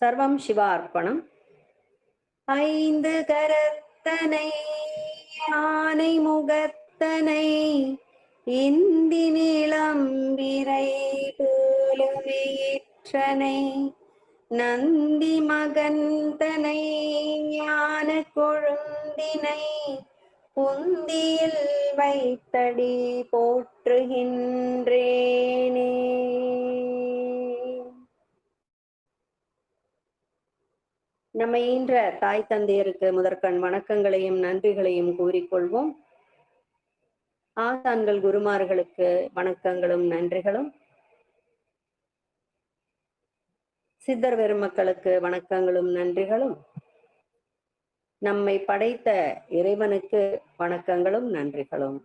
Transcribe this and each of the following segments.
சர்வம் சிவார்ப்பணம். ஐந்து கரத்தனை ஆனை முகத்தனை இந்தி நிளம்பிரை போலுமையிற்றனை நந்தி மகந்தனை ஞான கொழுந்தினை புந்தியில் வைத்தடி போற்றுகின்றேனே. நம்ம ஈன்ற தாய் தந்தையருக்கு முதற்கண் வணக்கங்களையும் நன்றிகளையும் கூறிக்கொள்வோம். ஆசான்கள் குருமார்களுக்கு வணக்கங்களும் நன்றிகளும். சித்தர் பெருமக்களுக்கு வணக்கங்களும் நன்றிகளும். நம்மை படைத்த இறைவனுக்கு வணக்கங்களும் நன்றிகளும்.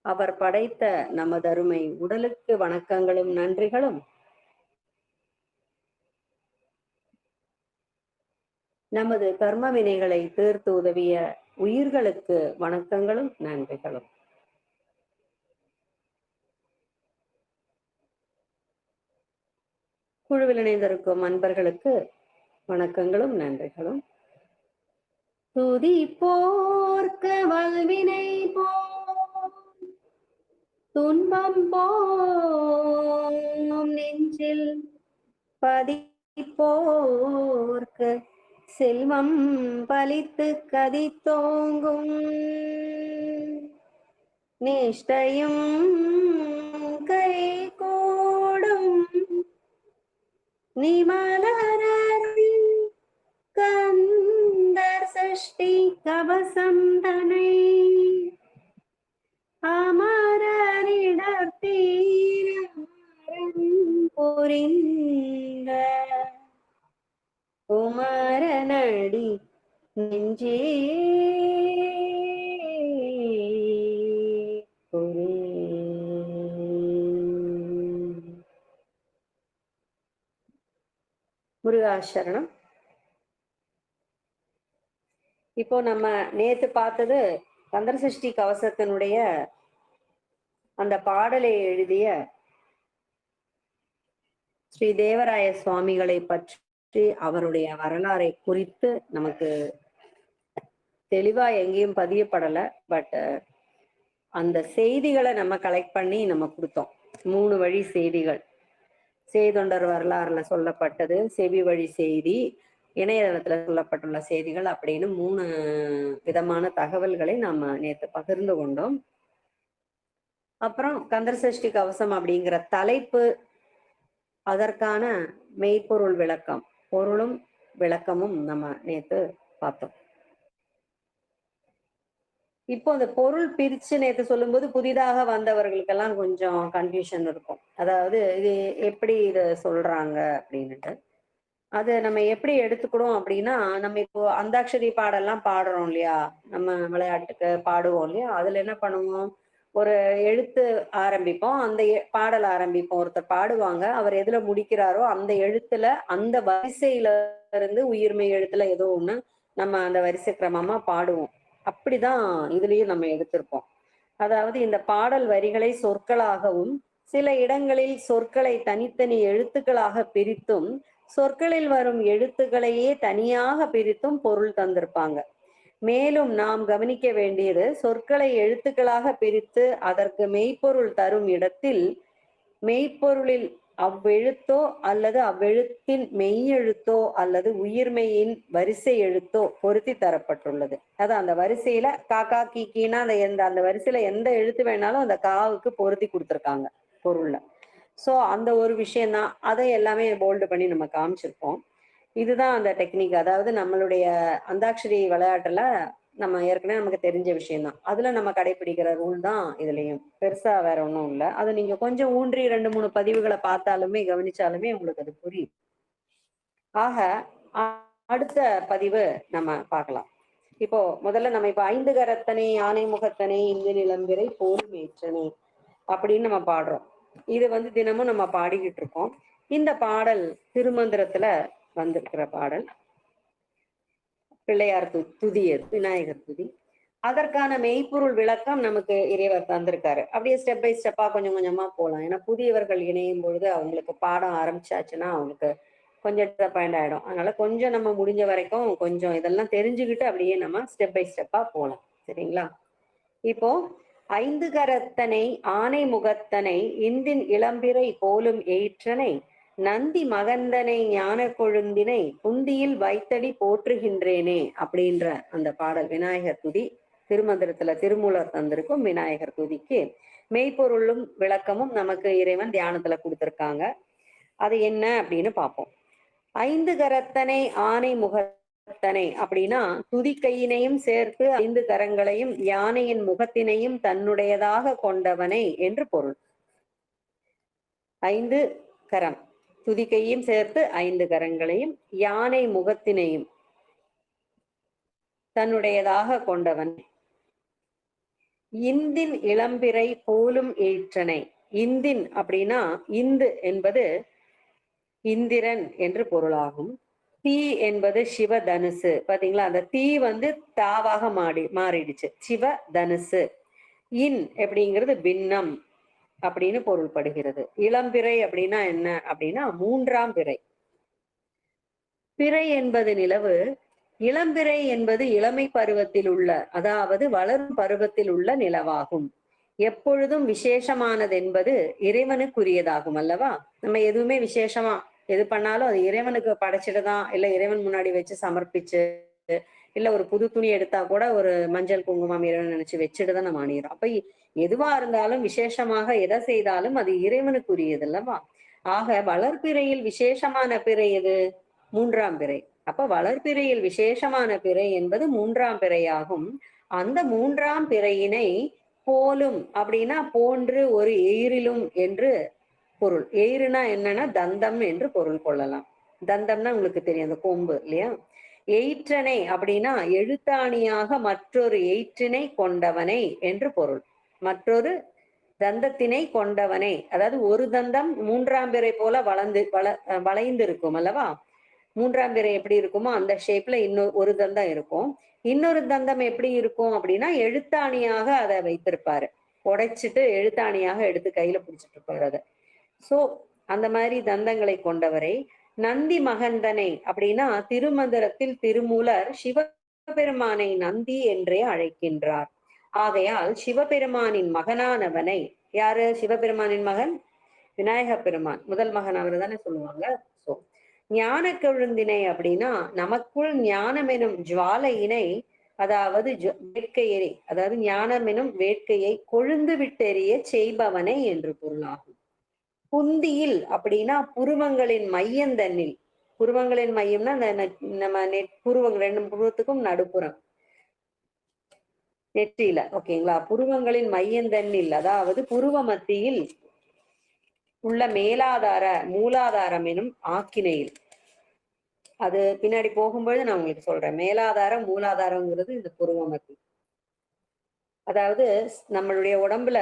அவர் படைத்த நமதருமை உடலுக்கு வணக்கங்களும் நன்றிகளும். நமது கர்ம வினைகளை தீர்த்து உதவிய உயிர்களுக்கு வணக்கங்களும் நன்றிகளும். குழுவில் இணைந்திருக்கும் அன்பர்களுக்கு வணக்கங்களும் நன்றிகளும். துதி போர்க்க வல்வினை போ துன்பம் போம் நெஞ்சில் பதிப்போர்க்க செல்வம் பலித்து கதித்தோங்கும். நிஷ்டையும் கை கூடும். நிமலரில் கந்தர் சஷ்டி கவசந்தனை அமரரிடத்தீரம் புரிந்த குமரனடி நெஞ்சே. புரி முருகாசரணம் இப்போ நம்ம நேத்து பார்த்தது கந்தரசஷ்டி கவசத்தினுடைய அந்த பாடலை எழுதிய ஸ்ரீ தேவராய சுவாமிகளை பற்றி அவருடைய வரலாறை குறித்து நமக்கு தெளிவா எங்கேயும் பதியப்படல. பட் அந்த செய்திகளை நம்ம கலெக்ட் பண்ணி நம்ம கொடுத்தோம். மூணு வழி செய்திகள். செய்தொண்டர் வரலாறுல சொல்லப்பட்டது செவி வழி செய்தி இணையதளத்துல சொல்லப்பட்டுள்ள செய்திகள் அப்படின்னு மூணு விதமான தகவல்களை நாம நேற்று பகிர்ந்து கொண்டோம். அப்புறம் கந்தர்சஷ்டி கவசம் அப்படிங்கிற தலைப்பு அதற்கான மெய்ப்பொருள் விளக்கம். பொருளும் விளக்கமும் நம்ம நேத்து பார்த்தோம். இப்போ அந்த பொருள் பிரிச்சு நேத்து சொல்லும்போது புதிதாக வந்தவர்களுக்கெல்லாம் கொஞ்சம் கன்ஃபியூஷன் இருக்கும். அதாவது இது எப்படி இதை சொல்றாங்க அப்படின்னுட்டு. அது நம்ம எப்படி எடுத்துக்கிறோம் அப்படின்னா நம்ம இப்போ அந்தாட்சரி பாடெல்லாம் பாடுறோம் இல்லையா? நம்ம விளையாட்டுக்கு பாடுவோம் இல்லையா? அதுல என்ன பண்ணுவோம்? ஒரு எழுத்து ஆரம்பிப்போம் அந்த பாடல் ஆரம்பிப்போம். ஒருத்தர் பாடுவாங்க அவர் எதுல முடிக்கிறாரோ அந்த எழுத்துல அந்த வரிசையில இருந்து உயிர்மை எழுத்துல ஏதோ ஒண்ணு நம்ம அந்த வரிசை கிரமமா பாடுவோம். அப்படிதான் இதுலயும் நம்ம எடுத்திருப்போம். அதாவது இந்த பாடல் வரிகளை சொற்களாகவும் சில இடங்களில் சொற்களை தனித்தனி எழுத்துக்களாக பிரித்தும் சொற்களில் வரும் எழுத்துக்களையே தனியாக பிரித்தும் பொருள் தந்திருப்பாங்க. மேலும் நாம் கவனிக்க வேண்டியது சொற்களை எழுத்துக்களாக பிரித்து அதற்கு மெய்ப்பொருள் தரும் இடத்தில் மெய்ப்பொருளில் அவ்வெழுத்தோ அல்லது அவ்வெழுத்தின் மெய்யெழுத்தோ அல்லது உயிர்மெய்யின் வரிசை எழுத்தோ பொருத்தி தரப்பட்டுள்ளது. அதான் அந்த வரிசையில காக்கா கீக்கின்னா அந்த எந்த அந்த வரிசையில எந்த எழுத்து வேணாலும் அந்த காவுக்கு பொருத்தி கொடுத்துருக்காங்க பொருள்ல. சோ அந்த ஒரு விஷயம்தான். அதை எல்லாமே போல்டு பண்ணி நம்ம காமிச்சிருப்போம். இதுதான் அந்த டெக்னிக். அதாவது நம்மளுடைய அந்தாட்சரி விளையாட்டுல நம்ம ஏற்கனவே நமக்கு தெரிஞ்ச விஷயம்தான். அதுல நம்ம கடைபிடிக்கிற ரூல் தான் இதுலயும். பெருசா வேற ஒண்ணும் இல்ல. அது நீங்க கொஞ்சம் ஊன்றி ரெண்டு மூணு பதிவுகளை பார்த்தாலுமே கவனிச்சாலுமே உங்களுக்கு அது புரியும். ஆக அடுத்த பதிவு நம்ம பார்க்கலாம். இப்போ முதல்ல நம்ம இப்ப ஐந்து கரத்தனை யானை முகத்தனை இங்கு நிலம்பிரை போல் மேற்றனை அப்படின்னு நம்ம பாடுறோம். இது வந்து தினமும் நம்ம பாடிக்கிட்டு இருக்கோம். இந்த பாடல் திருமந்திரத்துல வந்திருக்கிற பாடல். பிள்ளையார் து துதி அது, விநாயகர் துதி. அதற்கான மெய்ப்பொருள் விளக்கம் நமக்கு இறைவர் தந்திருக்காரு. அப்படியே ஸ்டெப் பை ஸ்டெப்பா கொஞ்சம் கொஞ்சமா போகலாம் ஏன்னா புதியவர்கள் இணையும் பொழுது அவங்களுக்கு பாடம் ஆரம்பிச்சாச்சுன்னா அவங்களுக்கு கொஞ்சம் டிசப்பாயிண்ட் ஆயிடும். அதனால கொஞ்சம் நம்ம முடிஞ்ச வரைக்கும் கொஞ்சம் இதெல்லாம் தெரிஞ்சுக்கிட்டு அப்படியே நம்ம ஸ்டெப் பை ஸ்டெப்பா போகலாம் சரிங்களா? இப்போ ஐந்து கரத்தனை ஆனை முகத்தனை இந்தின் இளம்பிறை போலும் ஏற்றனை நந்தி மகந்தனை ஞான கொழுந்தினை குந்தியில் வைத்தடி போற்றுகின்றேனே அப்படின்ற அந்த பாடல் விநாயகர் துதி திருமந்திரத்துல திருமூலர் தந்திருக்கும் விநாயகர் துதிக்கு மெய்ப்பொருளும் விளக்கமும் நமக்கு இறைவன் தியானத்துல கொடுத்திருக்காங்க. அது என்ன அப்படின்னு பார்ப்போம். ஐந்து கரத்தனை ஆனை முகத்தனை அப்படின்னா துதிக்கையினையும் சேர்த்து ஐந்து கரங்களையும் யானையின் முகத்தினையும் தன்னுடையதாக கொண்டவனை என்று பொருள். ஐந்து கரம். துதிக்கையும் சேர்த்து ஐந்து கரங்களையும் யானை முகத்தினையும் தன்னுடையதாக கொண்டவன். இந்தின் இளம்பிறை போலும் ஏற்றனை. இந்தின் அப்படின்னா இந்து என்பது இந்திரன் என்று பொருளாகும். தீ என்பது சிவ தனுசு பாத்தீங்களா? அந்த தீ வந்து தாவாக மாடி மாறிடுச்சு. சிவ தனுசு இன் அப்படிங்கிறது பின்னம். அப்படின்னு பொருள்படுகிறது. இளம்பிறை அப்படின்னா என்ன? அப்படின்னா மூன்றாம் பிறை. பிறை என்பது நிலவு இளம்பிறை என்பது இளமை பருவத்தில் உள்ள அதாவது வளரும் பருவத்தில் உள்ள நிலவாகும். எப்பொழுதும் விசேஷமானது என்பது இறைவனுக்குரியதாகும் அல்லவா? நம்ம எதுவுமே விசேஷமா எது பண்ணாலும் அது இறைவனுக்கு படைச்சிட்டு தான் இல்ல இறைவன் முன்னாடி வச்சு சமர்ப்பிச்சு இல்ல ஒரு புது துணி எடுத்தா கூட ஒரு மஞ்சள் குங்குமம் இறைவன் நினைச்சு வச்சுட்டு தான் நம்ம அணியிறோம். அப்ப எதுவா இருந்தாலும் விசேஷமாக எதை செய்தாலும் அது இறைவனுக்குரியது அல்லவா ஆக வளர்ப்பிறையில் விசேஷமான பிறை எது? மூன்றாம் பிறை. அப்ப வளர்ப்பிறையில் விசேஷமான பிறை என்பது மூன்றாம் பிறையாகும். அந்த மூன்றாம் பிறையினை போலும் அப்படின்னா போன்று ஒரு எயிரிலும் என்று பொருள். எயிறுனா என்னன்னா தந்தம் என்று பொருள் கொள்ளலாம். தந்தம்னா உங்களுக்கு தெரியும் அந்த கொம்பு இல்லையா? எயிற்றனை அப்படின்னா எழுத்தாணியாக மற்றொரு எயிற்றினை கொண்டவனை என்று பொருள். மற்றொரு தந்தத்தினை கொண்டவனை. அதாவது ஒரு தந்தம் மூன்றாம் பிறை போல வளர்ந்து வள வளைந்து இருக்கும் அல்லவா? மூன்றாம் பிறை எப்படி இருக்குமோ அந்த ஷேப்ல இன்னொரு ஒரு தந்தம் இருக்கும். இன்னொரு தந்தம் எப்படி இருக்கும் அப்படின்னா எழுத்தாணியாக அதை வைத்திருப்பாரு. உடைச்சிட்டு எழுத்தாணியாக எடுத்து கையில பிடிச்சிட்டு இருப்பாரு அதை. சோ அந்த மாதிரி தந்தங்களை கொண்டவரை. நந்தி மகந்தனை அப்படின்னா திருமந்திரத்தில் திருமூலர் சிவபெருமானை நந்தி என்றே அழைக்கின்றார். ஆகையால் சிவபெருமானின் மகனானவனை யாரு? சிவபெருமானின் மகன்? விநாயக பெருமான். முதல் மகன் அவர் தானே சொல்லுவாங்க. சோ ஞான கொழுந்தினை அப்படின்னா நமக்குள் ஞானம் எனும் ஜுவாலையினை அதாவது வேட்கையை அதாவது ஞானம் எனும் வேட்கையை கொழுந்து விட்டெறிய செய்பவனை என்று பொருளாகும். குந்தியில் அப்படின்னா புருவங்களின் மையந்தன்னில் புருவங்களின் மையம்னா நம்ம நெட் புருவங்கள் ரெண்டு புருவத்துக்கும் நடுப்புறம். நெற்றியில ஓகேங்களா? புருவங்களின் மையந்தன்னில் அதாவது புருவ மத்தியில் உள்ள மேலாதார மூலாதாரம் எனும் ஆக்கினையில். அது பின்னாடி போகும்பொழுது நான் உங்களுக்கு சொல்றேன். மேலாதாரம் மூலாதாரங்கிறது இந்த புருவ மத்தி அதாவது நம்மளுடைய உடம்புல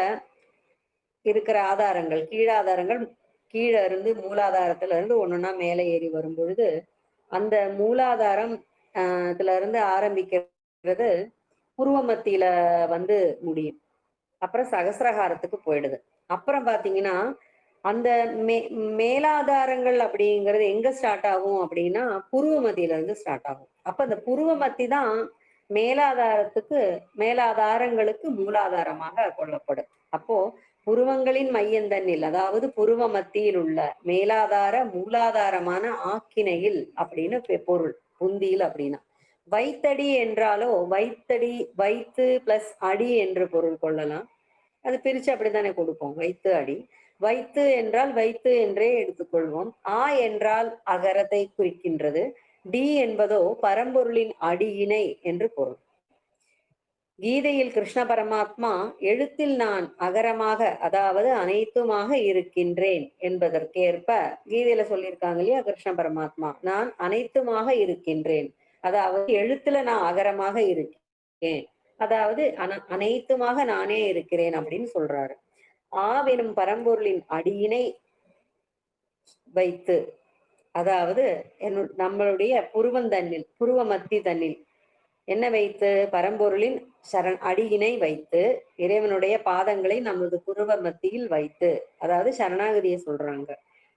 இருக்கிற ஆதாரங்கள் கீழாதாரங்கள் கீழே இருந்து மூலாதாரத்துல இருந்து ஒண்ணுன்னா மேலே ஏறி வரும் பொழுது அந்த மூலாதாரம் ஆஹ் இதுல இருந்து ஆரம்பிக்கிறது புருவ மத்தியில வந்து முடியும். அப்புறம் சகசிரகாரத்துக்கு போயிடுது. அப்புறம் பாத்தீங்கன்னா அந்த மே மேலாதாரங்கள் அப்படிங்கிறது எங்க ஸ்டார்ட் ஆகும் அப்படின்னா புருவ மத்தியில இருந்து ஸ்டார்ட் ஆகும். அப்ப அந்த புருவ மத்தி தான் மேலாதாரத்துக்கு மேலாதாரங்களுக்கு மூலாதாரமாக கொள்ளப்படும். அப்போ புருவங்களின் மையந்தன்னில் அதாவது புருவ மத்தியில் உள்ள மேலாதார மூலாதாரமான ஆக்கினையில் அப்படின்னு பொருள் புந்தியில் அப்படின்னா. வைத்தடி என்றாலோ வைத்தடி வைத்து பிளஸ் அடி என்று பொருள் கொள்ளலாம். அது பிரிச்சு அப்படித்தானே கொடுப்போம் வைத்து அடி. வைத்து என்றால் வைத்து என்றே எடுத்துக்கொள்வோம். ஆ என்றால் அகரத்தை குறிக்கின்றது. டி என்பதோ பரம்பொருளின் அடியினை என்று பொருள். கீதையில் கிருஷ்ண பரமாத்மா எழுத்தில் நான் அகரமாக அதாவது அனைத்துமாக இருக்கின்றேன் என்பதற்கேற்ப கீதையில சொல்லியிருக்காங்க இல்லையா கிருஷ்ண பரமாத்மா நான் அனைத்துமாக இருக்கின்றேன். அதாவது எழுத்துல நான் அகரமாக இருக்கேன். அதாவது அன அனைத்துமாக நானே இருக்கிறேன் அப்படின்னு சொல்றாரு. ஆவெனும் பரம்பொருளின் அடியினை வைத்து அதாவது என்னு நம்மளுடைய புருவந்தன்னில் புருவ மத்தி தன்னில் என்ன வைத்து? பரம்பொருளின் சரண் அடியினை வைத்து இறைவனுடைய பாதங்களை நமது குருவ மத்தியில் வைத்து அதாவது சரணாகதியை சொல்றாங்க.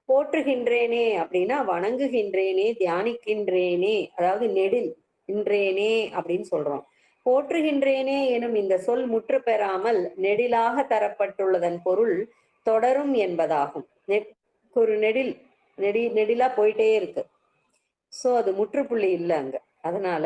போற்றுகின்றேனே அப்படின்னா வணங்குகின்றேனே தியானிக்கின்றேனே அதாவது நெடில் கின்றேனே அப்படின்னு சொல்றோம். போற்றுகின்றேனே எனும் இந்த சொல் முற்று பெறாமல் நெடிலாக தரப்பட்டுள்ளதன் பொருள் தொடரும் என்பதாகும். ஒரு நெடில் நெடி நெடிலா போயிட்டே இருக்கு. சோ அது முற்றுப்புள்ளி இல்லை அங்க. அதனால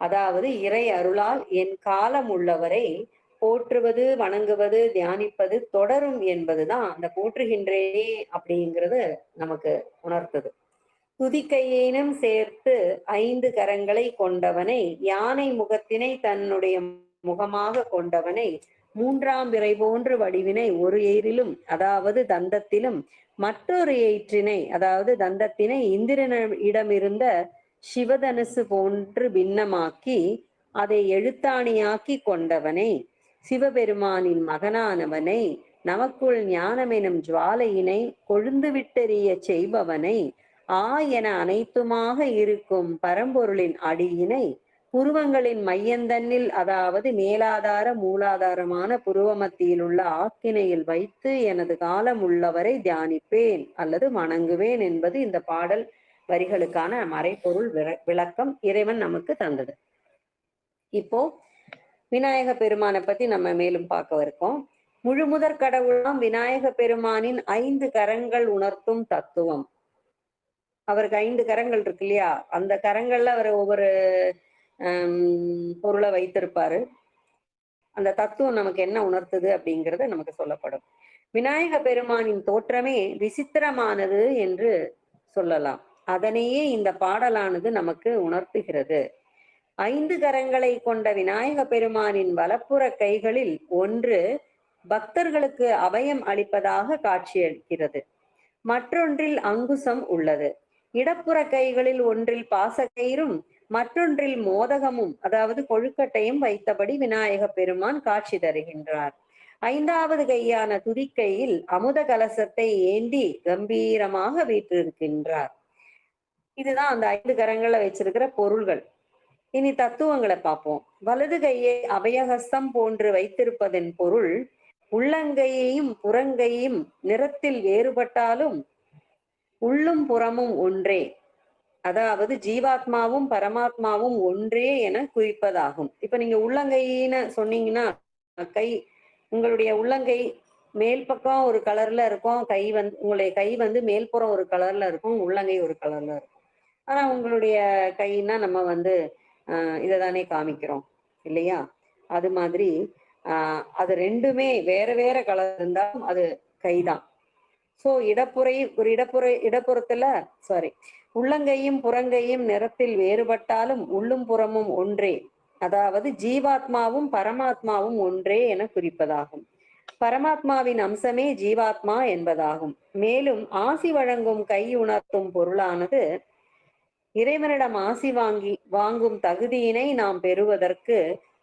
அதாவது இறை அருளால் என் காலம் உள்ளவரை போற்றுவது வணங்குவது தியானிப்பது தொடரும் என்பதுதான் அந்த போற்றுகின்றேனே அப்படிங்கிறது நமக்கு உணர்த்துது. துதிக்கையேனும் சேர்த்து ஐந்து கரங்களை கொண்டவனை யானை முகத்தினை தன்னுடைய முகமாக கொண்டவனை மூன்றாம் பிறை போன்று வடிவினை ஒரு எயிரிலும் அதாவது தந்தத்திலும் மற்றொரு எயிற்றினை அதாவது தந்தத்தினை இந்திரனிடமிருந்த சிவதனுசு போன்று பின்னமாக்கி அதை எழுத்தாணியாக்கி கொண்டவனை சிவபெருமானின் மகனானவனை நமக்குள் ஞானமெனும் ஜுவாலையினை கொழுந்து விட்டெறிய செய்பவனை ஆ என அனைத்துமாக இருக்கும் பரம்பொருளின் அடியினை புருவங்களின் மையந்தன்னில் அதாவது மேலாதார மூலாதாரமான புருவமத்தியில் உள்ள ஆக்கினையில் வைத்து எனது காலம் உள்ளவரை தியானிப்பேன் அல்லது வணங்குவேன் என்பது இந்த பாடல் வரிகளுக்கான மறைப்பொருள் விளக்கம் இறைவன் நமக்கு தந்தது. இப்போ விநாயக பெருமானை பத்தி நம்ம மேலும் பார்க்க இருக்கோம். முழுமுதற் கடவுளாம் விநாயக பெருமானின் ஐந்து கரங்கள் உணர்த்தும் தத்துவம். அவருக்கு ஐந்து கரங்கள் இருக்கு இல்லையா? அந்த கரங்கள்ல அவர் ஒவ்வொரு ஹம், பொருளை வைத்திருப்பாரு. அந்த தத்துவம் நமக்கு என்ன உணர்த்துது அப்படிங்கறது நமக்கு சொல்லப்படும். விநாயக பெருமானின் தோற்றமே விசித்திரமானது என்று சொல்லலாம். அதனையே இந்த பாடலானது நமக்கு உணர்த்துகிறது. ஐந்து கரங்களை கொண்ட விநாயக பெருமானின் வலப்புற கைகளில் ஒன்று பக்தர்களுக்கு அபயம் அளிப்பதாக காட்சியளிக்கிறது. மற்றொன்றில் அங்குசம் உள்ளது. இடப்புற கைகளில் ஒன்றில் பாசக்கயிறும் மற்றொன்றில் மோதகமும் அதாவது கொழுக்கட்டையும் வைத்தபடி விநாயக பெருமான் காட்சி தருகின்றார். ஐந்தாவது கையான துதிக்கையில் அமுத கலசத்தை ஏந்தி கம்பீரமாக வீற்றிருக்கின்றார். இதுதான் அந்த ஐந்து கரங்கள்ல வச்சிருக்கிற பொருள்கள். இனி தத்துவங்களை பார்ப்போம். வலது கையை அபயஹஸ்தம் போன்று வைத்திருப்பதன் பொருள் உள்ளங்கையையும் புறங்கையும் நிறத்தில் வேறுபட்டாலும் உள்ளும் புறமும் ஒன்றே. அதாவது ஜீவாத்மாவும் பரமாத்மாவும் ஒன்றே என குறிப்பதாகும். இப்ப நீங்க உள்ளங்கைன்னு சொன்னீங்கன்னா கை உங்களுடைய உள்ளங்கை மேல் பக்கம் ஒரு கலர்ல இருக்கும் கை வந்து உங்களுடைய கை வந்து மேல்புறம் ஒரு கலர்ல இருக்கும் உள்ளங்கை ஒரு கலர்ல இருக்கும். ஆனா உங்களுடைய கைன்னா நம்ம வந்து ஆஹ் இதை தானே காமிக்கிறோம் இல்லையா? அது மாதிரி ஆஹ் அது ரெண்டுமே வேற வேற கலர் இருந்தாலும் அது கைதான். சோ இடப்புறை ஒரு இடப்புற இடப்புறத்துல சாரி உள்ளங்கையும் புறங்கையும் நிறத்தில் வேறுபட்டாலும் உள்ளும் புறமும் ஒன்றே. அதாவது ஜீவாத்மாவும் பரமாத்மாவும் ஒன்றே என குறிப்பதாகும். பரமாத்மாவின் அம்சமே ஜீவாத்மா என்பதாகும். மேலும் ஆசி வழங்கும் கை உணர்த்தும் பொருளானது இறைவனிடம் ஆசி வாங்கி வாங்கும் தகுதியினை நாம் பெறுவதற்கு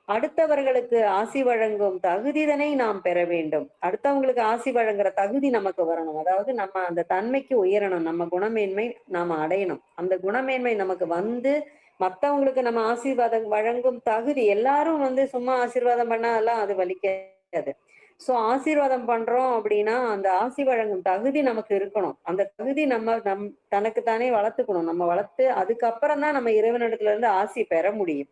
அடுத்தவர்களுக்கு ஆசி வழங்கும் தகுதிதனை நாம் பெற வேண்டும். அடுத்தவங்களுக்கு ஆசி வழங்குற தகுதி நமக்கு வரணும். அதாவது நம்ம அந்த தன்மைக்கு உயரணும். நம்ம குணமேன்மை நாம அடையணும். அந்த குணமேன்மை நமக்கு வந்து மத்தவங்களுக்கு நம்ம ஆசீர்வாதம் வழங்கும் தகுதி எல்லாரும் வந்து சும்மா ஆசீர்வாதம் பண்ணாலாம் அது வலிக்காது. சோ ஆசீர்வாதம் பண்றோம் அப்படின்னா அந்த ஆசி வழங்கும் தகுதி நமக்கு இருக்கணும். அந்த தகுதி நம்ம நம் தனக்கு தானே வளர்த்துக்கணும். நம்ம வளர்த்து அதுக்கப்புறம் தான் நம்ம இறைவனிடத்துல இருந்து ஆசி பெற முடியும்.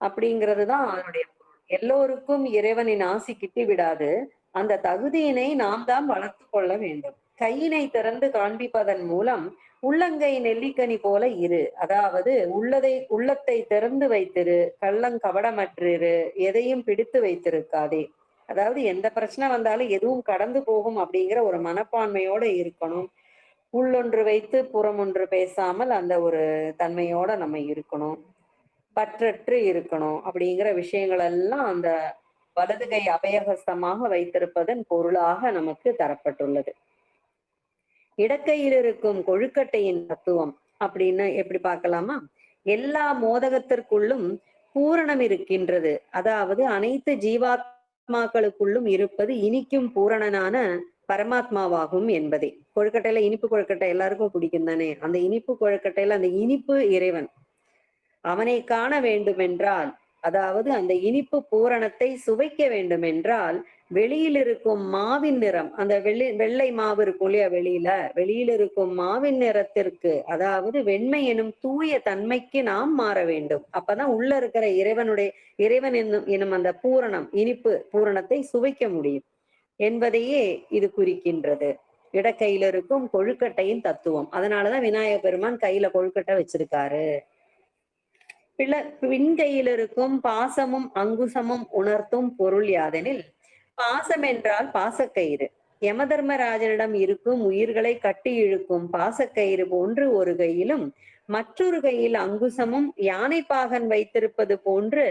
அப்படிங்கிறது தான் அதனுடைய எல்லோருக்கும் இறைவனின் ஆசி கிட்டி விடாது. அந்த தகுதியினை நாம் தான் வளர்த்து கொள்ள வேண்டும். கையினை திறந்து காண்பிப்பதன் மூலம் உள்ளங்கை நெல்லிக்கனி போல இரு. அதாவது உள்ளதை உள்ளத்தை திறந்து வைத்திரு கள்ளங்கபடமற்றிரு எதையும் பிடித்து வைத்திருக்காதே. அதாவது எந்த பிரச்சனை வந்தாலும் எதுவும் கடந்து போகும் அப்படிங்கிற ஒரு மனப்பான்மையோட இருக்கணும். உள்ளொன்று வைத்து புறம் ஒன்று பேசாமல் அந்த ஒரு தன்மையோட நம்ம இருக்கணும். பற்றற்று இருக்கணும் அப்படிங்கிற விஷயங்கள் எல்லாம் அந்த வலதுகை அபயகஸ்தமாக வைத்திருப்பதன் பொருளாக நமக்கு தரப்பட்டுள்ளது. இடக்கையில் இருக்கும் கொழுக்கட்டையின் தத்துவம் அப்படின்னு எப்படி பார்க்கலாமா? எல்லா மோதகத்திற்குள்ளும் பூரணம் இருக்கின்றது. அதாவது அனைத்து ஜீவாத்மாக்களுக்குள்ளும் இருப்பது இனிக்கும் பூரணனான பரமாத்மாவாகும் என்பதே. கொழுக்கட்டையில இனிப்பு கொழுக்கட்டை எல்லாருக்கும் பிடிக்கும் தானே? அந்த இனிப்பு கொழுக்கட்டையில அந்த இனிப்பு இறைவன். அவனை காண வேண்டுமென்றால் அதாவது அந்த இனிப்பு பூரணத்தை சுவைக்க வேண்டுமென்றால் வெளியில் இருக்கும் மாவின் நிறம். அந்த வெள்ளை வெள்ளை மாவு இருக்கும் இல்லையா வெளியில? வெளியில் இருக்கும் மாவின் நிறத்திற்கு அதாவது வெண்மை எனும் தூய தன்மைக்கு நாம் மாற வேண்டும். அப்பதான் உள்ள இருக்கிற இறைவனுடைய இறைவன் என்னும் எனும் அந்த பூரணம் இனிப்பு பூரணத்தை சுவைக்க முடியும் என்பதையே இது குறிக்கின்றது. இடக்கையில இருக்கும் கொழுக்கட்டையின் தத்துவம். அதனாலதான் விநாயக பெருமான் கையில கொழுக்கட்டை வச்சிருக்காரு. பிள பின்கையில் இருக்கும் பாசமும் அங்குசமும் உணர்த்தும் பொருள் யாதெனில் பாசம் என்றால் பாசக்கயிறு. யமதர்மராஜனிடம் இருக்கும் உயிர்களை கட்டி இழுக்கும் பாசக்கயிறு போன்று ஒரு கையிலும் மற்றொரு கையில் அங்குசமும் யானை பாகன் வைத்திருப்பது போன்று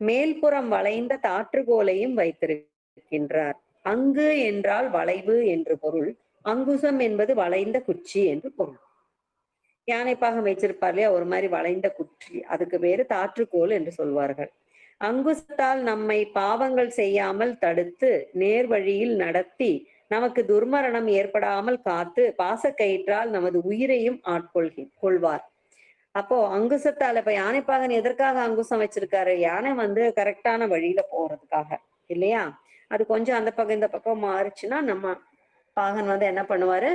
மேல்புறம் வளைந்த தாற்றுகோலையும் வைத்திருக்கின்றார். அங்கு என்றால் வளைவு என்று பொருள் அங்குசம் என்பது வளைந்த குச்சி என்று பொருள். யானைப்பாகம் வச்சிருப்பார் இல்லையா? ஒரு மாதிரி வளைந்த குச்சி அதுக்கு பேரு தாற்றுக்கோல் என்று சொல்வார்கள். அங்குசத்தால் நம்மை பாவங்கள் செய்யாமல் தடுத்து நேர் வழியில் நடத்தி நமக்கு துர்மரணம் ஏற்படாமல் காத்து பாசக்கயிற்றால் நமது உயிரையும் ஆட்கொள்கி கொள்வார். அப்போ அங்குசத்தால இப்ப யானைப்பாகன் எதற்காக அங்குசம் வச்சிருக்காரு? யானை வந்து கரெக்டான வழியில போறதுக்காக இல்லையா? அது கொஞ்சம் அந்த பக்கம் இந்த பக்கம் மாறுச்சுன்னா நம்ம பாகன் வந்து என்ன பண்ணுவாரு?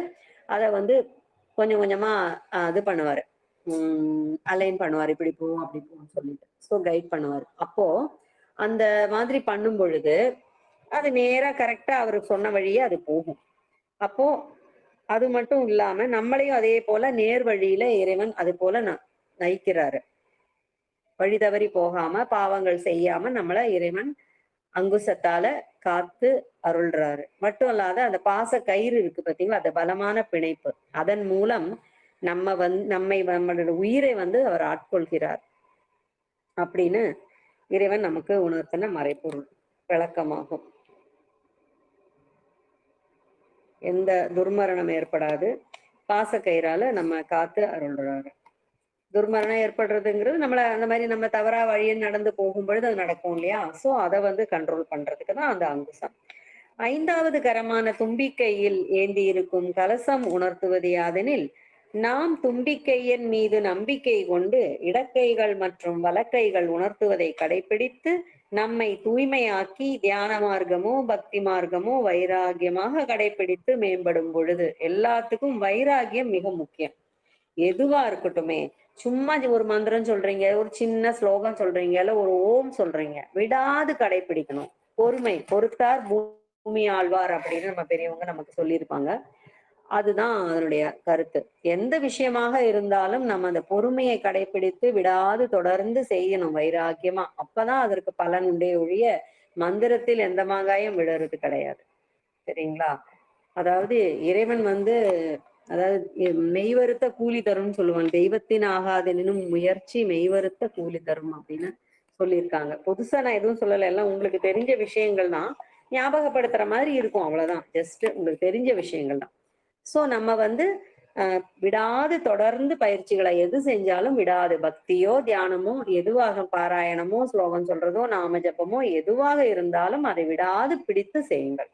அதை வந்து கொஞ்சம் கொஞ்சமா இது பண்ணுவாரு. அலைன் பண்ணுவாரு இப்படி போவோம் அப்படி போவோம் சொல்லிட்டு. ஸோ கைட் பண்ணுவார். அப்போ அந்த மாதிரி பண்ணும் பொழுது அது நேரா கரெக்டா அவருக்கு சொன்ன வழியே அது போகும். அப்போ அது மட்டும் இல்லாம நம்மளையும் அதே போல நேர் வழியில இறைவன் அது போல ந- நயிக்கிறாரு. வழி தவறி போகாம பாவங்கள் செய்யாம நம்மள இறைவன் அங்குசத்தால காத்து அருள்றாரு. மட்டும் இல்லாத அந்த பாச கயிறு இருக்கு பாத்தீங்களா? அந்த பலமான பிணைப்பு. அதன் மூலம் நம்ம வந் நம்மை நம்மளோட உயிரை வந்து அவர் ஆட்கொள்கிறார். அப்படின்னு இறைவன் நமக்கு உணர்த்தின மறைப்பொருள் விளக்கமாகும். எந்த துர்மரணம் ஏற்படாது. பாசக்கயிறால நம்ம காத்து அருள்றாரு. துர்மரணம் ஏற்படுறதுங்கிறது நம்மள அந்த மாதிரி நம்ம தவறா வழியை நடந்து போகும் பொழுது அது நடக்கும் இல்லையா? சோ அதை வந்து கண்ட்ரோல் பண்றதுக்கு தான் அந்த அங்குசம். ஐந்தாவது கரமான தும்பிக்கையில் ஏந்தி இருக்கும் கலசம் உணர்த்துவது யாதெனில் நாம் தும்பிக்கையின் மீது நம்பிக்கை கொண்டு இடக்கைகள் மற்றும் வலக்கைகள் உணர்த்துவதை கடைபிடித்து நம்மை தூய்மையாக்கி தியான மார்க்கமோ பக்தி மார்க்கமோ வைராகியமாக கடைபிடித்து மேம்படும் பொழுது எல்லாத்துக்கும் வைராகியம் மிக முக்கியம். எதுவா இருக்கட்டுமே. சும்மா ஒரு மந்திரம் சொல்றீங்க ஒரு சின்ன ஸ்லோகம் சொல்றீங்க இல்ல ஒரு ஓம் சொல்றீங்க. விடாது கடைபிடிக்கணும். பொறுமை பொறுத்தார் பூமி ஆழ்வார் அப்படின்னு நம்ம பெரியவங்க நமக்கு சொல்லியிருப்பாங்க. அதுதான் அதனுடைய கருத்து. எந்த விஷயமாக இருந்தாலும் நம்ம அந்த பொறுமையை கடைபிடித்து விடாது தொடர்ந்து செய்யணும் வைராக்கியமா. அப்பதான் அதற்கு பலன் உண்டே ஒழிய மந்திரத்தில் எந்த மாங்காயும் விடுறது கிடையாது. சரிங்களா? அதாவது இறைவன் வந்து அதாவது மெய்வருத்த கூலி தரும்னு சொல்லுவாங்க. தெய்வத்தின் ஆகாதெனும் முயற்சி மெய்வருத்த கூலி தரும் அப்படின்னு சொல்லியிருக்காங்க. புதுசா நான் எதுவும் சொல்லலை. எல்லாம் உங்களுக்கு தெரிஞ்ச விஷயங்கள் தான் ஞாபகப்படுத்துற மாதிரி இருக்கும். அவ்வளவுதான். ஜஸ்ட் உங்களுக்கு தெரிஞ்ச விஷயங்கள் தான் சோ நம்ம வந்து அஹ், விடாது தொடர்ந்து பயிற்சிகளை எது செஞ்சாலும் விடாது. பக்தியோ தியானமோ எதுவாக பாராயணமோ ஸ்லோகம் சொல்றதோ நாம ஜபமோ எதுவாக இருந்தாலும் அதை விடாது பிடித்து செய்யுங்கள்.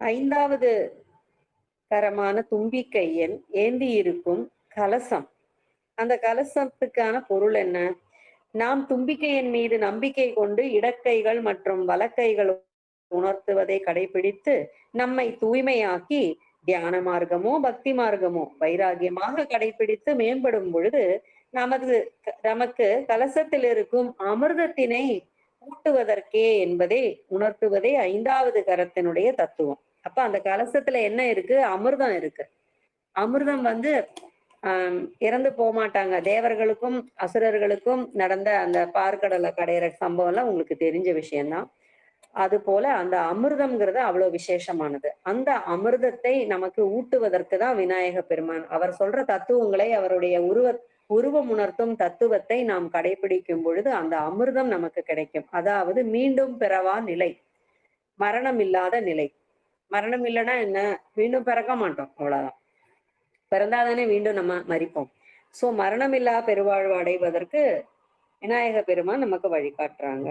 ஐந்தாவது தரமான தும்பிக்கையன் ஏந்தி இருக்கும் கலசம். அந்த கலசத்துக்கான பொருள் என்ன? நாம் தும்பிக்கையின் மீது நம்பிக்கை கொண்டு இடக்கைகள் மற்றும் வலக்கைகள் உணர்த்துவதை கடைபிடித்து நம்மை தூய்மையாக்கி தியான மார்க்கமோ பக்தி மார்க்கமோ வைராகியமாக கடைபிடித்து மேம்படும் பொழுது நமது நமக்கு கலசத்தில் இருக்கும் அமிர்தத்தினை ஊட்டுவதற்கே என்பதை உணர்த்துவதே ஐந்தாவது கரத்தினுடைய தத்துவம். அப்ப அந்த கலசத்துல என்ன இருக்கு? அமிர்தம் இருக்கு. அமிர்தம் வந்து ஆஹ் இறந்து போக மாட்டாங்க. தேவர்களுக்கும் அசுரர்களுக்கும் நடந்த அந்த பார்க்கடலை கடையிற சம்பவம் எல்லாம் உங்களுக்கு தெரிஞ்ச விஷயம்தான். அது போல அந்த அமிர்தம்ங்கிறது அவ்வளவு விசேஷமானது. அந்த அமிர்தத்தை நமக்கு ஊட்டுவதற்கு தான் விநாயக பெருமான். அவர் சொல்ற தத்துவங்களை அவருடைய உருவ உருவம் உணர்த்தும் தத்துவத்தை நாம் கடைபிடிக்கும் பொழுது அந்த அமிர்தம் நமக்கு கிடைக்கும். அதாவது மீண்டும் பிறவா நிலை. மரணம் இல்லாத நிலை. மரணம் இல்லைன்னா என்ன? மீண்டும் பிறக்க மாட்டோம். அவ்வளவுதான். பிறந்தாதானே மீண்டும் நம்ம மறிப்போம். சோ மரணம் இல்லா பெருவாழ்வு அடைவதற்கு விநாயக பெருமான் நமக்கு வழிகாட்டுறாங்க.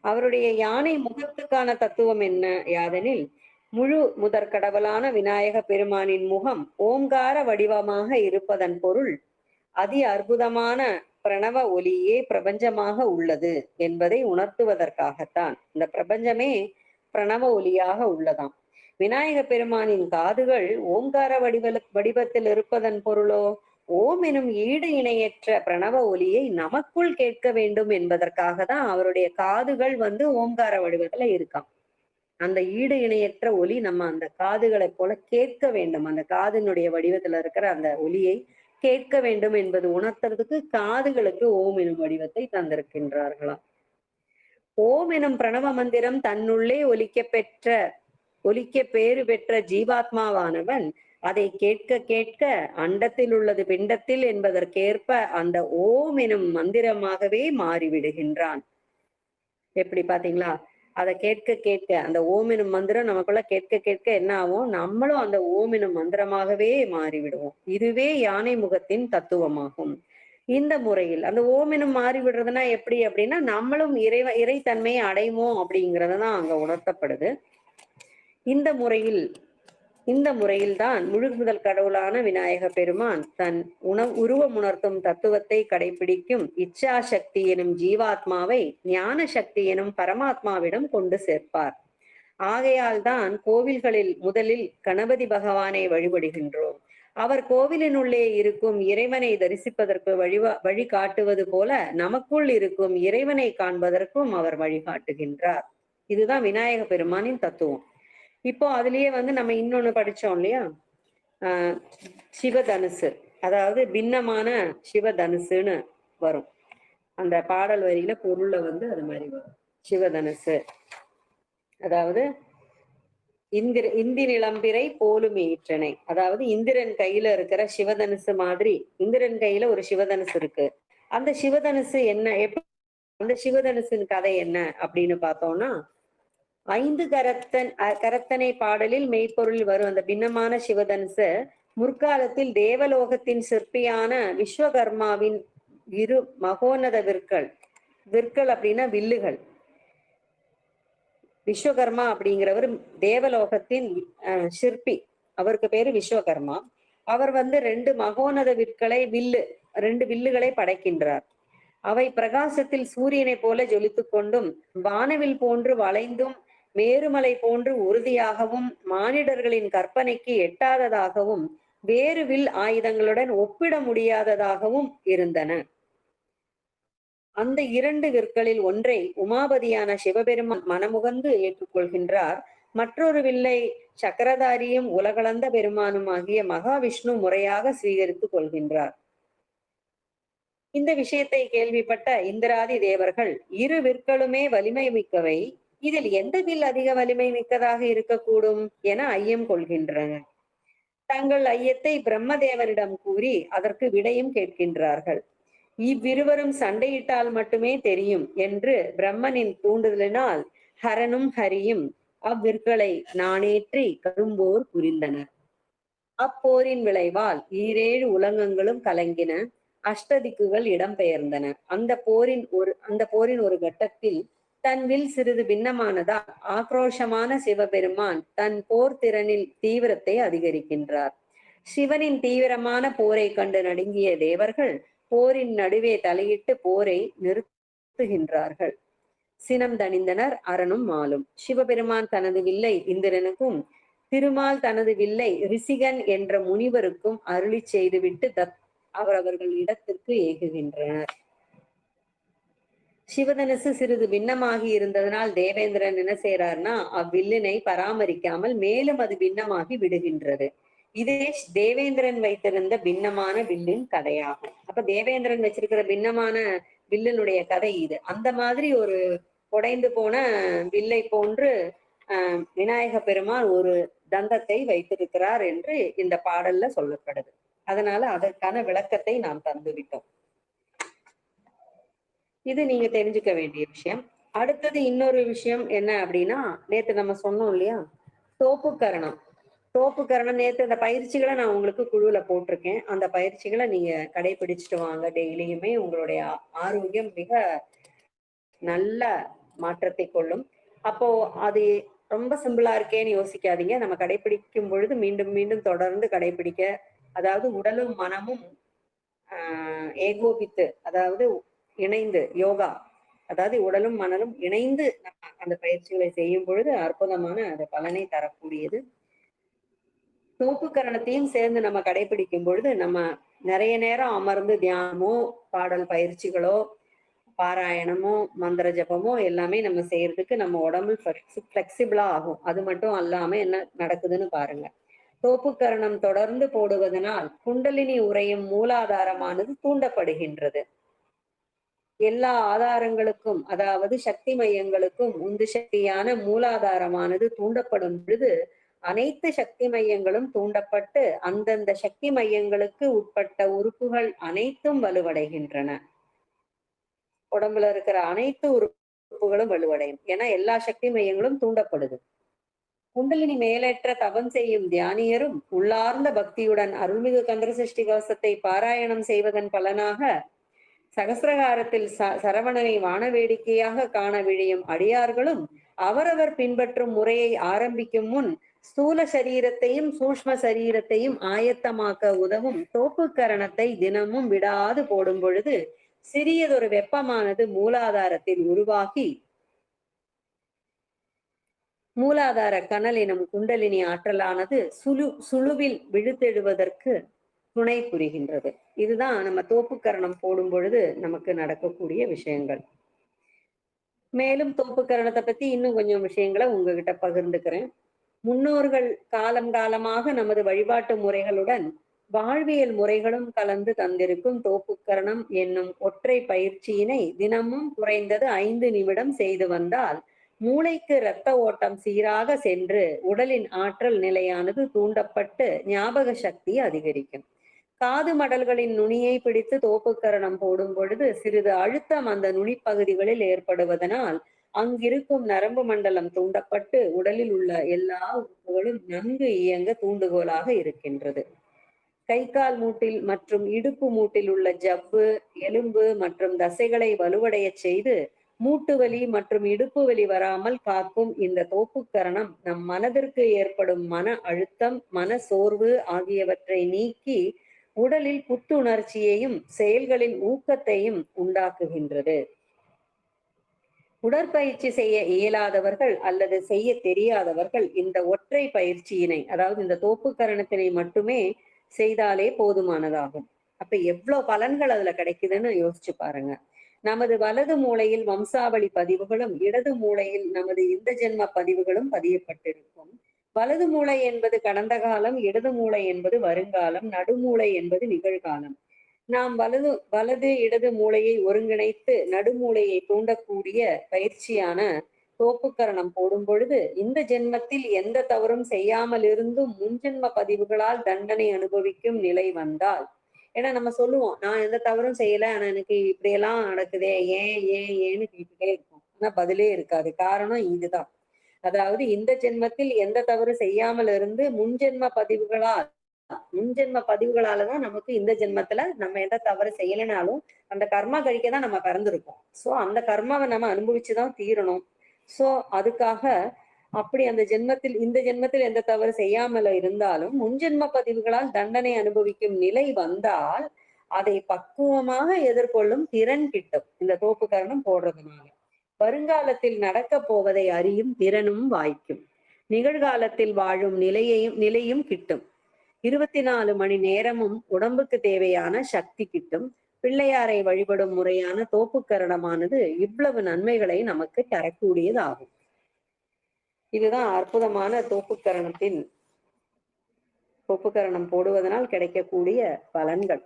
அவருடைய யானை முகத்துக்கான தத்துவம் என்ன? யாதெனில் முழு முதற் கடவுளான விநாயக பெருமானின் முகம் ஓங்கார வடிவமாக இருப்பதன் பொருள் அதி அற்புதமான பிரணவ ஒலியே பிரபஞ்சமாக உள்ளது என்பதை உணர்த்துவதற்காகத்தான். இந்த பிரபஞ்சமே பிரணவ ஒலியாக உள்ளதாம். விநாயக பெருமானின் காதுகள் ஓங்கார வடிவ வடிவத்தில் இருப்பதன் பொருளோ? ஓம் எனும் ஈடு இணையற்ற பிரணவ ஒலியை நமக்குள் கேட்க வேண்டும் என்பதற்காக தான் அவருடைய காதுகள் வந்து ஓம்கார வடிவத்துல இருக்காம். அந்த ஈடு இணையற்ற ஒலி நம்ம அந்த காதுகளை போல கேட்க வேண்டும். அந்த காதினுடைய வடிவத்துல இருக்கிற அந்த ஒலியை கேட்க வேண்டும் என்பது உணர்த்துறதுக்கு காதுகளுக்கு ஓம் எனும் வடிவத்தை தந்திருக்கின்றார்களாம். ஓம் எனும் பிரணவ மந்திரம் தன்னுள்ளே ஒலிக்க பெற்ற ஒலிக்க பேறு பெற்ற ஜீவாத்மாவானவன் அதை கேட்க கேட்க அண்டத்தில் உள்ளது பிண்டத்தில் என்பதற்கேற்ப அந்த ஓம் எனும் மந்திரமாகவே மாறிவிடுகின்றான். எப்படி பாத்தீங்களா அதை கேட்க கேட்க அந்த ஓம் எனும் மந்திரம் நமக்குள்ள கேட்க கேட்க என்ன ஆகும்? நம்மளும் அந்த ஓம் எனும் மந்திரமாகவே மாறிவிடுவோம். இதுவே யானை முகத்தின் தத்துவமாகும். இந்த முறையில் அந்த ஓம் எனும் மாறி விடுறதுன்னா எப்படி அப்படின்னா நம்மளும் இறை இறைத்தன்மையை அடைவோம் அப்படிங்கறதுதான் அங்க உணர்த்தப்படுது. இந்த முறையில் இந்த முறையில்தான் முழு முதல் கடவுளான விநாயக பெருமான் தன் உணவு உருவம் உணர்த்தும் தத்துவத்தை கடைபிடிக்கும் இச்சா சக்தி எனும் ஜீவாத்மாவை ஞான சக்தி எனும் பரமாத்மாவிடம் கொண்டு சேர்ப்பார். ஆகையால் தான் கோவில்களில் முதலில் கணபதி பகவானை வழிபடுகின்றோம். அவர் கோவிலினுள்ளே இருக்கும் இறைவனை தரிசிப்பதற்கு வழிவா வழி காட்டுவது போல நமக்குள் இருக்கும் இறைவனை காண்பதற்கும் அவர் வழிகாட்டுகின்றார். இதுதான் விநாயக பெருமானின் தத்துவம். இப்போ அதுலயே வந்து நம்ம இன்னொன்னு படிச்சோம் இல்லையா? ஆஹ் சிவதனுசு. அதாவது பின்னமான சிவதனுசுன்னு வரும். அந்த பாடல் வரியில பொருள்ல வந்து அது மாதிரி வரும். சிவதனுசு. அதாவது இந்திர இந்தி நிலம்பிரை போலும் ஈற்றனை. அதாவது இந்திரன் கையில இருக்கிற சிவதனுசு மாதிரி இந்திரன் கையில ஒரு சிவதனுசு இருக்கு. அந்த சிவதனுசு என்ன எப்படி அந்த சிவதனுசின் கதை என்ன அப்படின்னு பார்த்தோம்னா ஐந்து கரத்தன் கரத்தனை பாடலில் மெய்ப்பொருள் வரும் அந்த பின்னமான சிவதனுசு முற்காலத்தில் தேவலோகத்தின் சிற்பியான விஸ்வகர்மாவின் இரு மகோன்னத விற்கள். விற்கள் அப்படின்னா வில்லுகள். விஸ்வகர்மா அப்படிங்கிறவர் தேவலோகத்தின் சிற்பி. அவருக்கு பேரு விஸ்வகர்மா. அவர் வந்து ரெண்டு மகோன்னத விற்களை வில்லு ரெண்டு வில்லுகளை படைக்கின்றார். அவை பிரகாசத்தில் சூரியனைப் போல ஜொலித்துக் கொண்டும் வானவில் போன்று வளைந்தும் மேருமலை போன்று உறுதியாகவும் மானிடர்களின் கற்பனைக்கு எட்டாததாகவும் வேறு வில் ஆயுதங்களுடன் ஒப்பிட முடியாததாகவும் இருந்தன. அந்த இரண்டு விற்களில் ஒன்றை உமாபதியான சிவபெருமான் மனமுகந்து ஏற்றுக்கொள்கின்றார். மற்றொரு வில்லை சக்கரதாரியும் உலகளந்த பெருமானும் ஆகிய மகாவிஷ்ணு முறையாக ஸ்வீகரித்துக் கொள்கின்றார். இந்த விஷயத்தை கேள்விப்பட்ட இந்திராதி தேவர்கள் இரு விற்களுமே வலிமை மிக்கவை. இதில் எந்த வில் அதிக வலிமை மிக்கதாக இருக்கக்கூடும் என ஐயம் கொள்கின்றனர் தங்கள் ஐயத்தை பிரம்மதேவனிடம் கூறி அதற்கு விடையும் கேட்கின்றார்கள். இவ்விருவரும் சண்டையிட்டால் மட்டுமே தெரியும் என்று பிரம்மனின் தூண்டுதலினால் ஹரனும் ஹரியும் அவ்விற்களை நானேற்றி கரும்போர் புரிந்தனர். அப்போரின் விளைவால் ஈரேழு உலகங்களும் கலங்கின அஷ்டதிக்குகள் இடம்பெயர்ந்தன. அந்த போரின் ஒரு அந்த போரின் ஒரு கட்டத்தில் தன் வில் சிறிது பின்னமானதால் ஆக்ரோஷமான சிவபெருமான் தன் போர் திறனில் தீவிரத்தை அதிகரிக்கின்றார். சிவனின் தீவிரமான போரை கண்டு நடுங்கிய தேவர்கள் போரின் நடுவே தலையிட்டு போரை நிறுத்துகின்றார்கள். சினம் தணிந்தனர் அரணும் மாலும். சிவபெருமான் தனது வில்லை இந்திரனுக்கும் திருமால் தனது வில்லை ரிசிகன் என்ற முனிவருக்கும் அருளி செய்துவிட்டு தத் அவரவர்கள் இடத்திற்கு ஏகுகின்றனர். சிவதனசு சிறிது பின்னமாகி இருந்ததனால் தேவேந்திரன் என்ன செய்யறாருன்னா அவ்வில்லினை பராமரிக்காமல் மேலும் அது பின்னமாகி விடுகின்றது. இதே தேவேந்திரன் வைத்திருந்த பின்னமான வில்லின் கதையாகும். அப்ப தேவேந்திரன் வச்சிருக்கிற பின்னமான வில்லனுடைய கதை இது. அந்த மாதிரி ஒரு உடைந்து போன வில்லை போன்று ஆஹ் விநாயக பெருமான் ஒரு தந்தத்தை வைத்திருக்கிறார் என்று இந்த பாடல்ல சொல்லப்படுது. அதனால அதற்கான விளக்கத்தை நாம் தந்துவிட்டோம். இது நீங்க தெரிஞ்சுக்க வேண்டிய விஷயம். அடுத்தது இன்னொரு விஷயம் என்ன அப்படின்னா நேத்து நம்ம சொன்னோம் இல்லையா? தோப்பு தோப்புக்கரணம் தோப்புக்கரணம் நேத்து அந்த பயிற்சிகளை நான் உங்களுக்கு குழுவுல போட்டிருக்கேன். அந்த பயிற்சிகளை நீங்க கடைபிடிச்சிட்டு வாங்க. டெய்லியுமே உங்களுடைய ஆரோக்கியம் மிக நல்ல மாற்றத்தை கொள்ளும். அப்போ அது ரொம்ப சிம்பிளா இருக்கேன்னு யோசிக்காதீங்க. நம்ம கடைபிடிக்கும் பொழுது மீண்டும் மீண்டும் தொடர்ந்து கடைபிடிக்க அதாவது உடலும் மனமும் ஆஹ் ஏகோபித்து அதாவது இணைந்து யோகா அதாவது உடலும் மனலும் இணைந்து நம்ம அந்த பயிற்சிகளை செய்யும் பொழுது அற்புதமான அந்த பலனை தரக்கூடியது. தோப்புக்கரணத்தையும் சேர்ந்து நம்ம கடைபிடிக்கும் பொழுது நம்ம நிறைய நேரம் அமர்ந்து தியானமோ பாடல் பயிற்சிகளோ பாராயணமோ மந்திர ஜபமோ எல்லாமே நம்ம செய்யறதுக்கு நம்ம உடம்பு ஃபிளெக்சிபிளா ஆகும். அது மட்டும் அல்லாம என்ன நடக்குதுன்னு பாருங்க. தோப்புக்கரணம் தொடர்ந்து போடுவதனால் குண்டலினி உரையும் மூலாதாரமானது தூண்டப்படுகின்றது. எல்லா ஆதாரங்களுக்கும் அதாவது சக்தி மையங்களுக்கும் உந்து சக்தியான மூலாதாரமானது தூண்டப்படும் பொழுது அனைத்து சக்தி மையங்களும் தூண்டப்பட்டு அந்தந்த சக்தி மையங்களுக்கு உட்பட்ட உறுப்புகள் அனைத்தும் வலுவடைகின்றன. உடம்புல இருக்கிற அனைத்து உறுப்புகளும் வலுவடையும். ஏன்னா எல்லா சக்தி மையங்களும் தூண்டப்படுது. குண்டலினி மேலேற்ற தவம் செய்யும் தியானியரும் உள்ளார்ந்த பக்தியுடன் அருள்மிகு கந்தர சஷ்டி கவசத்தை பாராயணம் செய்வதன் பலனாக சகசிரகாரத்தில் ச சரவணனை வான வேடிக்கையாக காண விழியும் அடியார்களும் அவரவர் பின்பற்றும் முறையை ஆரம்பிக்கும் முன் ஸ்தூல சரீரத்தையும் சூஷ்ம சரீரத்தையும் ஆயத்தமாக்க உதவும் தோப்புக்கரணத்தை தினமும் விடாது போடும் பொழுது சிறியதொரு வெப்பமானது மூலாதாரத்தில் உருவாகி மூலாதார கனல் எனும் குண்டலினி ஆற்றலானது சுழு சுழுவில் விழுத்தெழுவதற்கு துணை புரிகின்றது. இதுதான் நம்ம தோப்புக்கரணம் போடும் பொழுது நமக்கு நடக்கக்கூடிய விஷயங்கள். மேலும் தோப்புக்கரணத்தை பத்தி இன்னும் கொஞ்சம் விஷயங்களை உங்ககிட்ட பகிர்ந்துக்கிறேன். முன்னோர்கள் காலம் காலமாக நமது வழிபாட்டு முறைகளுடன் வாழ்வியல் முறைகளும் கலந்து தந்திருக்கும் தோப்புக்கரணம் என்னும் ஒற்றை பயிற்சியினை தினமும் குறைந்தது ஐந்து நிமிடம் செய்து வந்தால் மூளைக்கு இரத்த ஓட்டம் சீராக சென்று உடலின் ஆற்றல் நிலையானது தூண்டப்பட்டு ஞாபக சக்தி அதிகரிக்கும். காது மடல்களின் நுனியை பிடித்து தோப்புக்கரணம் போடும் பொழுது சிறிது அழுத்தம் அந்த நுனிப்பகுதிகளில் ஏற்படுவதனால் அங்கிருக்கும் நரம்பு மண்டலம் தூண்டப்பட்டு உடலில் உள்ள எல்லா உறுப்புகளும் நன்கு இயங்க தூண்டுகோலாக இருக்கின்றது. கை கால் மூட்டில் மற்றும் இடுப்பு மூட்டில் உள்ள ஜவ்வு எலும்பு மற்றும் தசைகளை வலுவடைய செய்து மூட்டு வலி மற்றும் இடுப்பு வலி வராமல் காக்கும் இந்த தோப்புக்கரணம் நம் மனதிற்கு ஏற்படும் மன அழுத்தம் மன சோர்வு ஆகியவற்றை நீக்கி உடலில் புத்துணர்ச்சியையும் செயல்களின் ஊக்கத்தையும் உண்டாக்குகின்றது. உடற்பயிற்சி செய்ய இயலாதவர்கள் அல்லது செய்ய தெரியாதவர்கள் இந்த ஒற்றை பயிற்சியினை அதாவது இந்த தோப்புக்கரணத்தினை மட்டுமே செய்தாலே போதுமானதாகும். அப்ப எவ்வளவு பலன்கள் அதுல கிடைக்குதுன்னு யோசிச்சு பாருங்க. நமது வலது மூலையில் வம்சாவளி பதிவுகளும் இடது மூலையில் நமது இந்த ஜென்ம பதிவுகளும் பதியப்பட்டிருக்கும். வலது மூளை என்பது கடந்த காலம் இடது மூளை என்பது வருங்காலம் நடுமூளை என்பது நிகழ்காலம். நாம் வலது வலது இடது மூளையை ஒருங்கிணைத்து நடுமூளையை தூண்டக்கூடிய பயிற்சியான தோப்புக்கரணம் போடும் பொழுது இந்த ஜென்மத்தில் எந்த தவறும் செய்யாமல் இருந்தும் முன்ஜென்ம பதிவுகளால் தண்டனை அனுபவிக்கும் நிலை வந்தால் ஏன்னா நம்ம சொல்லுவோம் நான் எந்த தவறும் செய்யல ஆனா எனக்கு இப்படியெல்லாம் நடக்குதே ஏன் ஏன் ஏன்னு கேட்டுட்டே இருக்கும் ஆனா பதிலே இருக்காது. காரணம் இதுதான். அதாவது இந்த ஜென்மத்தில் எந்த தவறு செய்யாமல் இருந்து முன்ஜென்ம பதிவுகளால் முன்ஜென்ம பதிவுகளாலதான் நமக்கு இந்த ஜென்மத்துல நம்ம எந்த தவறு செய்யலைனாலும் அந்த கர்மா கழிக்க தான் நம்ம பிறந்திருக்கோம் சோ அந்த கர்மாவை நம்ம அனுபவிச்சுதான் தீரணும். சோ அதுக்காக அப்படி அந்த ஜென்மத்தில் இந்த ஜென்மத்தில் எந்த தவறு செய்யாமல் இருந்தாலும் முன்ஜென்ம பதிவுகளால் தண்டனை அனுபவிக்கும் நிலை வந்தால் அதை பக்குவமாக எதிர்கொள்ளும் திறன் கிட்டும். இந்த தோப்பு கரணம் போடுறதுனால. வருங்காலத்தில் நடக்க போவதை அறியும் திறனும் வாய்க்கும். நிகழ்காலத்தில் வாழும் நிலையையும் நிலையும் கிட்டும். இருபத்தி நாலு மணி நேரமும் உடம்புக்கு தேவையான சக்தி கிட்டும். பிள்ளையாரை வழிபடும் முறையான தோப்புக்கரணமானது இவ்வளவு நன்மைகளை நமக்கு தரக்கூடியதாகும். இதுதான் அற்புதமான தோப்புக்கரணத்தின் தோப்புக்கரணம் போடுவதனால் கிடைக்கக்கூடிய பலன்கள்.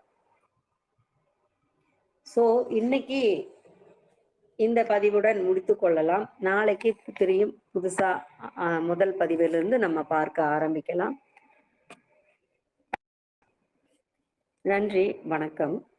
சோ இன்னைக்கு இந்த பதிவுடன் முடித்து கொள்ளலாம். நாளைக்கு திரும்பியும் புதுசா அஹ், முதல் பதிவிலிருந்து நம்ம பார்க்க ஆரம்பிக்கலாம். நன்றி வணக்கம்.